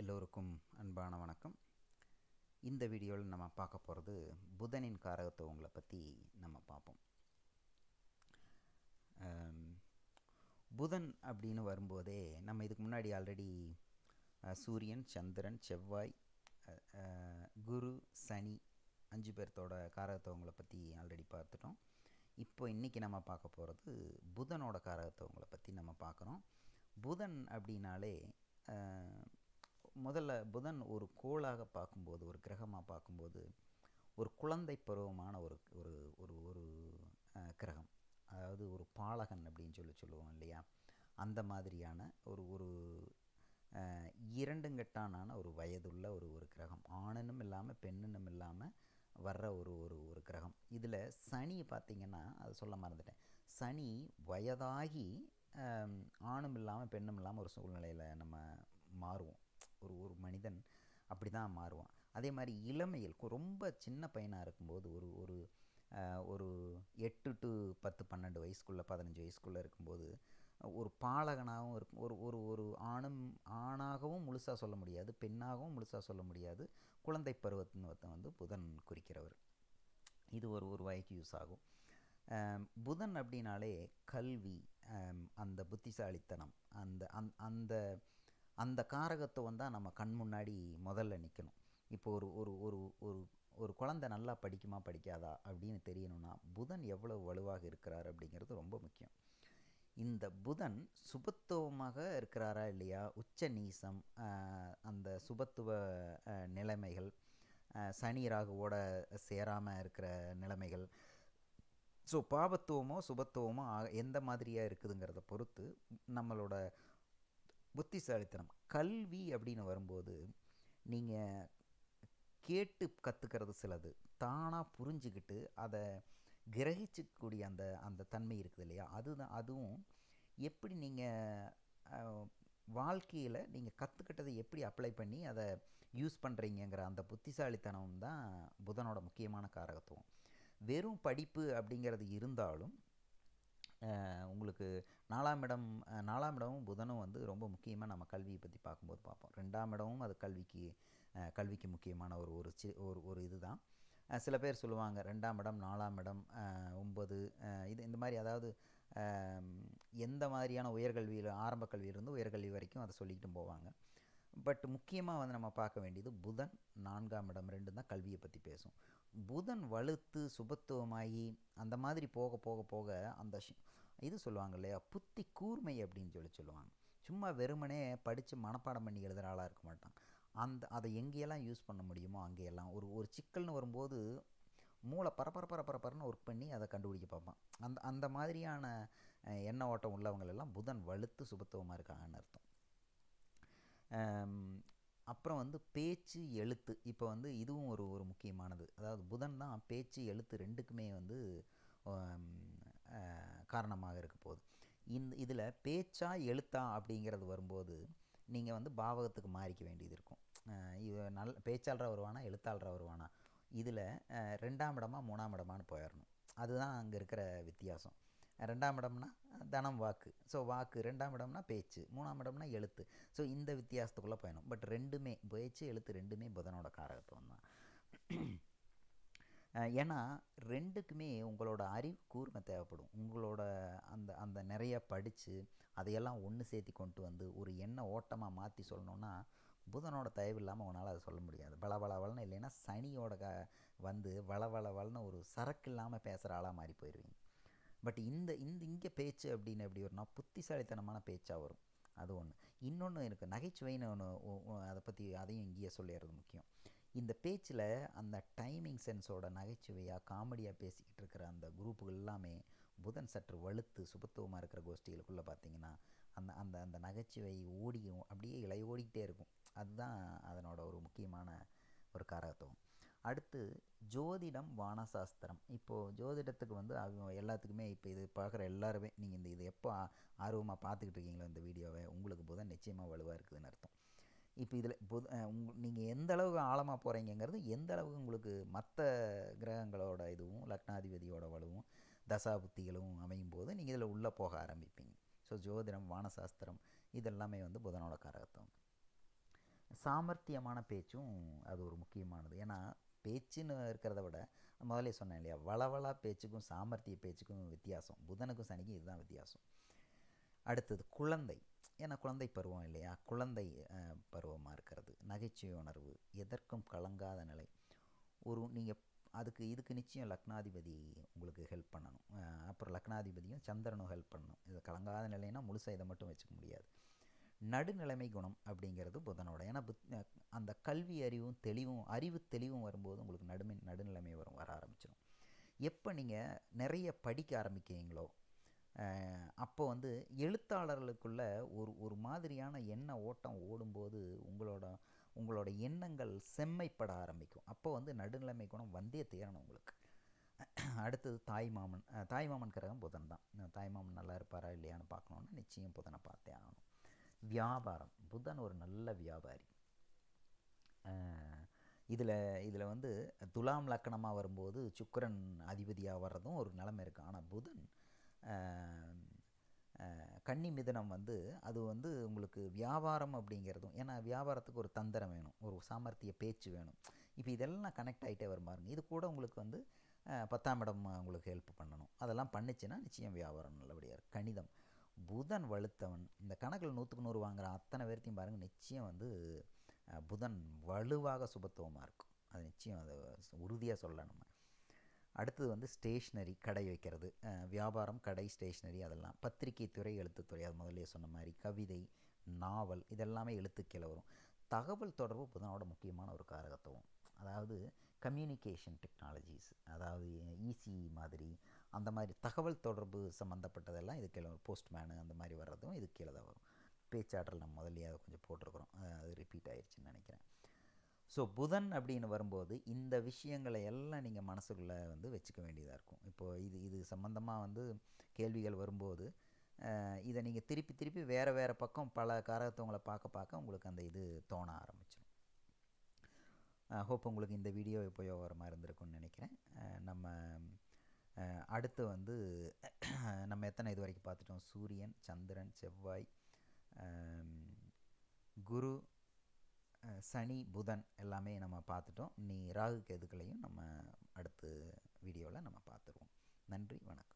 எல்லோருக்கும் அன்பான வணக்கம். இந்த வீடியோவில் நம்ம பார்க்க போகிறது புதனின் காரகத்துவங்களை பற்றி நம்ம பார்ப்போம். புதன் அப்படின்னு வரும்போதே நம்ம இதுக்கு முன்னாடி ஆல்ரெடி சூரியன் சந்திரன் செவ்வாய் குரு சனி அஞ்சு பேர்த்தோட காரகத்துவங்களை பற்றி ஆல்ரெடி பார்த்துட்டோம். இப்போ இன்றைக்கி நம்ம பார்க்க போகிறது புதனோட காரகத்துவங்களை பற்றி நம்ம பார்க்குறோம். புதன் அப்படின்னாலே முதல்ல புதன் ஒரு கோளாக பார்க்கும்போது ஒரு கிரகமாக பார்க்கும்போது ஒரு குழந்தை பருவமான ஒரு ஒரு ஒரு ஒரு கிரகம். அதாவது ஒரு பாலகன் அப்படின்னு சொல்லி சொல்லுவோம் இல்லையா? அந்த மாதிரியான ஒரு ஒரு இரண்டுங்கட்டானான ஒரு வயதுள்ள ஒரு ஒரு கிரகம். ஆணனும் இல்லாமல் பெண்ணுனும் இல்லாமல் வர்ற ஒரு ஒரு ஒரு கிரகம். இதில் சனி பார்த்திங்கன்னா அது சொல்ல மறந்துட்டேன். சனி வயதாகி ஆணும் இல்லாமல் பெண்ணும் இல்லாமல் ஒரு சூழ்நிலையில் நம்ம மாறுவோம். ஒரு ஒரு மனிதன் அப்படி தான் மாறுவான். அதே மாதிரி இளமையில் ரொம்ப சின்ன பையனாக இருக்கும்போது ஒரு ஒரு ஒரு எட்டு டு பத்து பன்னெண்டு வயசுக்குள்ளே பதினஞ்சு வயசுக்குள்ளே இருக்கும்போது ஒரு பாலகனாகவும் இருக்கும் ஒரு ஒரு ஒரு ஆணும் ஆணாகவும் முழுசாக சொல்ல முடியாது பெண்ணாகவும் முழுசாக சொல்ல முடியாது. குழந்தை பருவத்தின் வந்து புதன் குறிக்கிறவர். இது ஒரு ஒரு வகைக்கு யூஸ் ஆகும். புதன் அப்படின்னாலே கல்வி அந்த புத்திசாலித்தனம் அந்த அந் அந்த அந்த காரகத்துவம் தான் நம்ம கண் முன்னாடி முதல்ல நிற்கணும் இப்போ ஒரு ஒரு ஒரு ஒரு ஒரு குழந்தை நல்லா படிக்குமா படிக்காதா அப்படின்னு தெரியணும்னா புதன் எவ்வளவு வலுவாக இருக்கிறார் அப்படிங்கிறது ரொம்ப முக்கியம். இந்த புதன் சுபத்துவமாக இருக்கிறாரா இல்லையா? உச்ச நீசம் அந்த சுபத்துவ நிலைமைகள் சனி ராகுவோட சேராமல் இருக்கிற நிலைமைகள். ஸோ பாபத்துவமோ சுபத்துவமோ எந்த மாதிரியாக இருக்குதுங்கிறத பொறுத்து நம்மளோட புத்திசாலித்தனம். கல்வி அப்படின்னு வரும்போது நீங்கள் கேட்டு கற்றுக்கிறது சிலது. தானாக புரிஞ்சுக்கிட்டு அதை கிரகிச்சிக்கக்கூடிய அந்த அந்த தன்மை இருக்குது இல்லையா? அதுதான் அதுவும் எப்படி நீங்கள் வாழ்க்கையில் நீங்கள் கற்றுக்கிட்டதை எப்படி அப்ளை பண்ணி அதை யூஸ் பண்ணுறீங்கங்கிற அந்த புத்திசாலித்தனம் தான் புதனோட முக்கியமான காரகத்துவம். வெறும் படிப்பு அப்படிங்கிறது இருந்தாலும் உங்களுக்கு நாலாம் இடம் நாலாம் இடமும் புதனும் வந்து ரொம்ப முக்கியமாக நம்ம கல்வியை பற்றி பார்க்கும்போது பார்ப்போம். ரெண்டாம் இடமும் அது கல்விக்கு கல்விக்கு முக்கியமான ஒரு ஒரு சி ஒரு ஒரு இதுதான். தான் சில பேர் சொல்லுவாங்க ரெண்டாம் இடம் நாலாம் இடம் ஒம்பது ஒன்பது இது இந்த மாதிரி அதாவது எந்த மாதிரியான உயர்கல்வியில் ஆரம்ப கல்வியிலிருந்து உயர்கல்வி வரைக்கும் அதை சொல்லிக்கிட்டு போவாங்க. பட் முக்கியமாக வந்து நம்ம பார்க்க வேண்டியது புதன் நான்காம் இடம் ரெண்டு தான் கல்வியை பற்றி பேசும். புதன் வலுத்து சுபத்துவமாகி அந்த மாதிரி போக போக போக அந்த இது சொல்லுவாங்க இல்லையா? புத்தி கூர்மை அப்படின்னு சொல்லி சொல்லுவாங்க. சும்மா வெறுமனே படித்து மனப்பாடம் பண்ணி எழுதுகிற ஆளாக இருக்க மாட்டான். அந்த அதை எங்கேயெல்லாம் யூஸ் பண்ண முடியுமோ அங்கேயெல்லாம். ஒரு ஒரு சிக்கல்னு வரும்போது மூளை பரப்பர பரப்பரப்பரன்னு ஒர்க் பண்ணி அதை கண்டுபிடிக்க பார்ப்பான். அந்த அந்த மாதிரியான எண்ண ஓட்டம் உள்ளவங்களெல்லாம் புதன் வலுத்து சுபத்துவமாக இருக்காங்கன்னு அர்த்தம். அப்புறம் வந்து பேச்சு எழுத்து. இப்போ வந்து இதுவும் ஒரு ஒரு முக்கியமானது. அதாவது புதன் தான் பேச்சு எழுத்து ரெண்டுக்குமே வந்து காரணமாக இருக்க போகுது. இந்த இதில் பேச்சா எழுத்தா அப்படிங்கிறது வரும்போது நீங்கள் வந்து பாவகத்துக்கு மாறிக்க வேண்டியது இருக்கும். இது நல்ல நல் பேச்சாளராக வருவானா எழுத்தாளராக வருவானா? இதில் ரெண்டாம் இடமா மூணாம் இடமான்னு போயிடணும் அதுதான் அங்கே இருக்கிற வித்தியாசம். ரெண்டாம் இடம்னா தனம் வாக்கு. ஸோ வாக்கு. ரெண்டாம் இடம்னா பேச்சு. மூணாம் இடம்னா எழுத்து. ஸோ இந்த வித்தியாசத்துக்குள்ளே பயணம் பட் ரெண்டுமே பேச்சு எழுத்து ரெண்டுமே புதனோட காரகத்துவம் தான். ஏன்னா ரெண்டுக்குமே உங்களோட அறிவு கூர்மை தேவைப்படும். உங்களோட அந்த அந்த நிறைய படித்து அதையெல்லாம் ஒன்று சேர்த்தி கொண்டு வந்து ஒரு எண்ண ஓட்டமாக மாற்றி சொல்லணுன்னா புதனோட தயவு இல்லாமல் உன்னால் அதை சொல்ல முடியாது. வள வளன்னு இல்லைன்னா சனியோட க வந்து வள வள வளன்னு ஒரு சரக்கு இல்லாமல் பேசுகிற ஆளாக மாறி போயிடுவீங்க பட் இந்த இந்த இங்கே பேச்சு அப்படின்னு எப்படி வரும்னா புத்திசாலித்தனமான பேச்சாக வரும். அது ஒன்று இன்னொன்று இருக்குது நகைச்சுவைன்னு ஒன்று அதை பற்றி அதையும் இங்கேயே சொல்லிடுறது முக்கியம். இந்த பேச்சில் அந்த டைமிங் சென்ஸோட நகைச்சுவையாக காமெடியாக பேசிக்கிட்டு இருக்கிற அந்த குரூப்புகள் எல்லாமே புதன் சற்று வலுத்து சுபத்துவமாக இருக்கிற கோஷ்டிகளுக்குள்ளே பார்த்தீங்கன்னா அந்த அந்த அந்த நகைச்சுவை ஓடியும் அப்படியே இலை ஓடிக்கிட்டே இருக்கும். அதுதான் அதனோட ஒரு முக்கியமான ஒரு காரகத்துவம். அடுத்து ஜோதிடம் வானசாஸ்திரம். இப்போது ஜோதிடத்துக்கு வந்து அவங்க எல்லாத்துக்குமே இப்போ இது பார்க்குற எல்லாருமே நீங்கள் இந்த இது எப்போ ஆர்வமாக பார்த்துக்கிட்டு இருக்கீங்களோ இந்த வீடியோவை உங்களுக்கு புதன் நிச்சயமாக வலுவாக இருக்குதுன்னு அர்த்தம். இப்போ இதில் பொது உங் நீங்கள் எந்த அளவுக்கு ஆழமாக போகிறீங்கிறது எந்த அளவுக்கு உங்களுக்கு மற்ற கிரகங்களோட இதுவும் லக்னாதிபதியோட வலுவும் தசா புத்திகளும் அமையும் போது நீங்கள் இதில் உள்ளே போக ஆரம்பிப்பீங்க. ஸோ ஜோதிடம் வானசாஸ்திரம் இதெல்லாமே வந்து புதனோட காரகத்துவம். சாமர்த்தியமான பேச்சும் அது ஒரு முக்கியமானது. ஏன்னா பேச்சுன்னு இருக்கிறத விட முதலே சொன்னேன் இல்லையா வளவளா பேச்சுக்கும் சாமர்த்திய பேச்சுக்கும் வித்தியாசம். புதனுக்கும் சனிக்கும் இதுதான் வித்தியாசம். அடுத்தது குழந்தை. ஏன்னா குழந்தை பருவம் இல்லையா? குழந்தை பருவமாக இருக்கிறது. நகைச்சுவை உணர்வு எதற்கும் கலங்காத நிலை. ஒரு நீங்கள் அதுக்கு இதுக்கு நிச்சயம் லக்னாதிபதி உங்களுக்கு ஹெல்ப் பண்ணணும். அப்புறம் லக்னாதிபதியும் சந்திரனும் ஹெல்ப் பண்ணணும். இது கலங்காத நிலைன்னா முழுசாக இதை மட்டும் வச்சுக்க முடியாது. நடுநிலைமை குணம் அப்படிங்கிறது புதனோட. ஏன்னா புத் அந்த கல்வி அறிவும் தெளிவும் அறிவு தெளிவும் வரும்போது உங்களுக்கு நடுமை நடுநிலைமை வரும் வர ஆரம்பிச்சிடும் எப்போ நீங்கள் நிறைய படிக்க ஆரம்பிக்கிறீங்களோ அப்போ வந்து எழுத்தாளர்களுக்குள்ள ஒரு ஒரு மாதிரியான எண்ண ஓட்டம் ஓடும்போது உங்களோட உங்களோட எண்ணங்கள் செம்மைப்பட ஆரம்பிக்கும். அப்போ வந்து நடுநிலைமை குணம் வந்தே தேரணும் உங்களுக்கு. அடுத்தது தாய்மாமன் தாய்மாமன் கிரகம் புதன் தான். தாய்மாமன் நல்லா இருப்பாரா இல்லையான்னு பார்க்கணுன்னா நிச்சயம் புதனை பார்த்தே ஆகணும். வியாபாரம். புதன் ஒரு நல்ல வியாபாரி. இதில் இதில் வந்து துலாம் லக்கணமாக வரும்போது சுக்கரன் அதிபதியாக வர்றதும் ஒரு நிலமை இருக்குது ஆனால் புதன் கன்னி மிதனம் வந்து அது வந்து உங்களுக்கு வியாபாரம் அப்படிங்கிறதும் ஏன்னா வியாபாரத்துக்கு ஒரு தந்திரம் வேணும் ஒரு சாமர்த்திய பேச்சு வேணும். இப்போ இதெல்லாம் கனெக்ட் ஆகிட்டே வரும் பாருங்க. இது கூட உங்களுக்கு வந்து பத்தாம் இடம் உங்களுக்கு ஹெல்ப் பண்ணணும். அதெல்லாம் பண்ணிச்சுன்னா நிச்சயம் வியாபாரம் நல்லபடியாக இருக்கும் கணிதம். புதன் வலுத்தவன். இந்த கணக்கில் நூற்றுக்கு நூறு வாங்குகிற அத்தனை பேர்த்தையும் பாருங்கள் நிச்சயம் வந்து புதன் வலுவாக சுபத்துவமாக இருக்கும். அது நிச்சயம் அதை உறுதியாக சொல்லலாம் நம்ம. அடுத்தது வந்து ஸ்டேஷ்னரி கடை வைக்கிறது. வியாபாரம் கடை ஸ்டேஷ்னரி அதெல்லாம். பத்திரிகை துறை எழுத்துத்துறை அது முதல்ல சொன்ன மாதிரி கவிதை நாவல் இதெல்லாமே எழுத்துக்கீழே வரும். தகவல் தொடர்பு புதனோட முக்கியமான ஒரு காரகத்துவம். அதாவது கம்யூனிகேஷன் டெக்னாலஜிஸ் அதாவது ஈசி மாதிரி அந்த மாதிரி தகவல் தொடர்பு சம்மந்தப்பட்டதெல்லாம் இது கீழே போஸ்ட்மேனு அந்த மாதிரி வர்றதும் இது கீழே தான் வரும். பேச்சாற்றல் நம்ம முதல்லையே அதை கொஞ்சம் போட்டிருக்கிறோம். அது ரிப்பீட் ஆயிடுச்சுன்னு நினைக்கிறேன். ஸோ புதன் அப்படின்னு வரும்போது இந்த விஷயங்களை எல்லாம் நீங்கள் மனசுக்குள்ளே வந்து வச்சுக்க வேண்டியதாக இருக்கும். இப்போது இது இது சம்மந்தமாக வந்து கேள்விகள் வரும்போது இதை நீங்கள் திருப்பி திருப்பி வேறு வேறு பக்கம் பல காரகத்தவங்களை பார்க்க பார்க்க உங்களுக்கு அந்த இது தோண ஆரம்பிச்சிடும் ஹோப் உங்களுக்கு இந்த வீடியோ உபயோகரமாக இருந்திருக்கும்னு நினைக்கிறேன். நம்ம அடுத்து வந்து நம்ம எத்தனை இது வரைக்கும் பார்த்துட்டோம்? சூரியன் சந்திரன் செவ்வாய் குரு சனி புதன் எல்லாமே நம்ம பார்த்துட்டோம். நீ ராகு கேதுக்களையும் நம்ம அடுத்த வீடியோவில் நம்ம பார்த்துருவோம். நன்றி வணக்கம்.